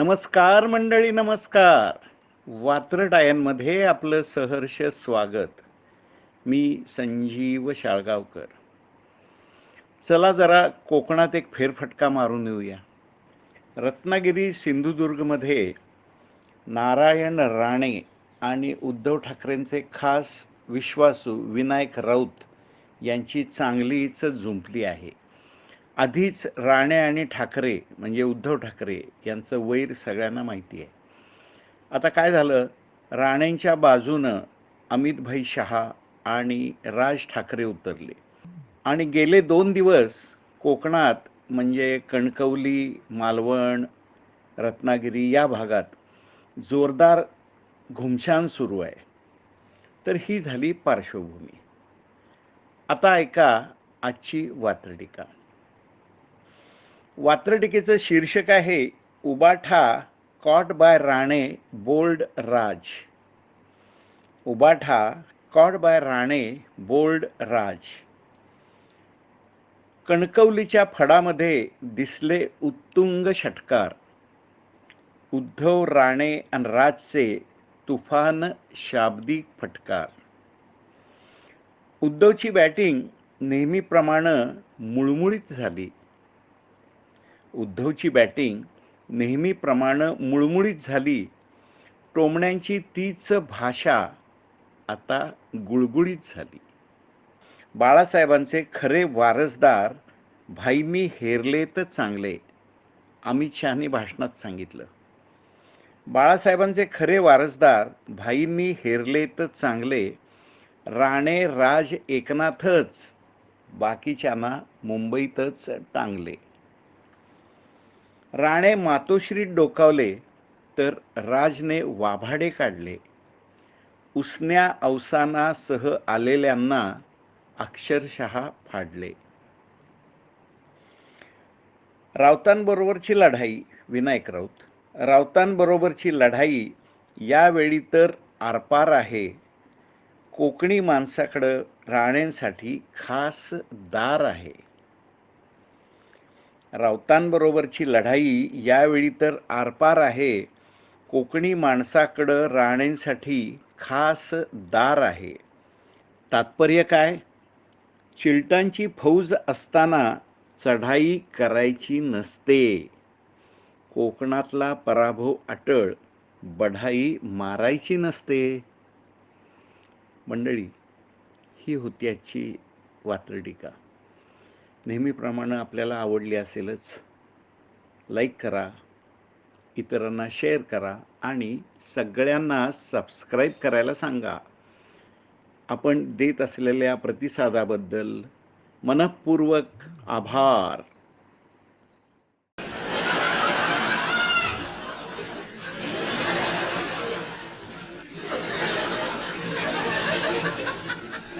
नमस्कार मंडळी नमस्कार. वात्रटायांमध्ये आपलं सहर्ष स्वागत. मी संजीव शाळगावकर. चला जरा कोकणात एक फेरफटका मारून येऊया. रत्नागिरी सिंधुदुर्गमध्ये नारायण राणे आणि उद्धव ठाकरेंचे खास विश्वासू विनायक राऊत यांची चांगलीच झुंपली आहे. आधीच राणे आणि ठाकरे म्हणजे उद्धव ठाकरे यांचं वैर सगळ्यांना माहिती आहे. आता काय झालं? राणेंच्या बाजूनं अमितभाई शहा आणि राज ठाकरे उतरले. आणि गेले दोन दिवस कोकणात म्हणजे कणकवली मालवण रत्नागिरी या भागात जोरदार घुमशान सुरू आहे. तर ही झाली पार्श्वभूमी. आता ऐका आजची वात्रटिका. वात्रटिकेचं शीर्षक आहे Ubatha caught by Rane bowled Raj. Ubatha caught by Rane bowled Raj. कणकवलीच्या फडामध्ये दिसले उत्तुंग षटकार. उद्धव राणे आणि राजचे तुफान शाब्दिक फटकार. उद्धवची बॅटिंग नेहमीप्रमाणे मुळमुळीत झाली. उद्धवची बॅटिंग नेहमीप्रमाणे मुळमुळीत झाली. टोमण्यांची तीच भाषा आता गुळगुळीत झाली. बाळासाहेबांचे खरे वारसदार भाई मी हेरले तर चांगले अमित शहानी भाषणात सांगितलं. बाळासाहेबांचे खरे वारसदार भाईंनी हेरले तर चांगले राणे राज एकनाथच बाकीच्यांना मुंबईतच टांगले. राणे मातोश्रीत डोकावले तर राजने वाभाडे काढले. उसन्या अवसानासह आलेल्यांना अक्षरशः फाडले. राऊतांबरोबरची लढाई विनायक राऊत. राऊतांबरोबरची लढाई यावेळी तर आरपार आहे. कोकणी माणसाकडं राणेंसाठी खास दार आहे. रावतांबरोबरची लढाई यावेळी तर आरपार आहे. कोकणी माणसाकडं राणेंसाठी खास दार आहे. तात्पर्य काय? चिलटांची फौज असताना चढाई करायची नसते. कोकणातला पराभव अटळ बढाई मारायची नसते. मंडळी ही होती आजची वात्रटीका. नेहमीप्रमाणे आपल्याला आवडली असेलच. लाईक करा इतरांना शेअर करा आणि सगळ्यांना सबस्क्राईब करायला सांगा. आपण देत असलेल्या प्रतिसादाबद्दल मनपूर्वक आभार.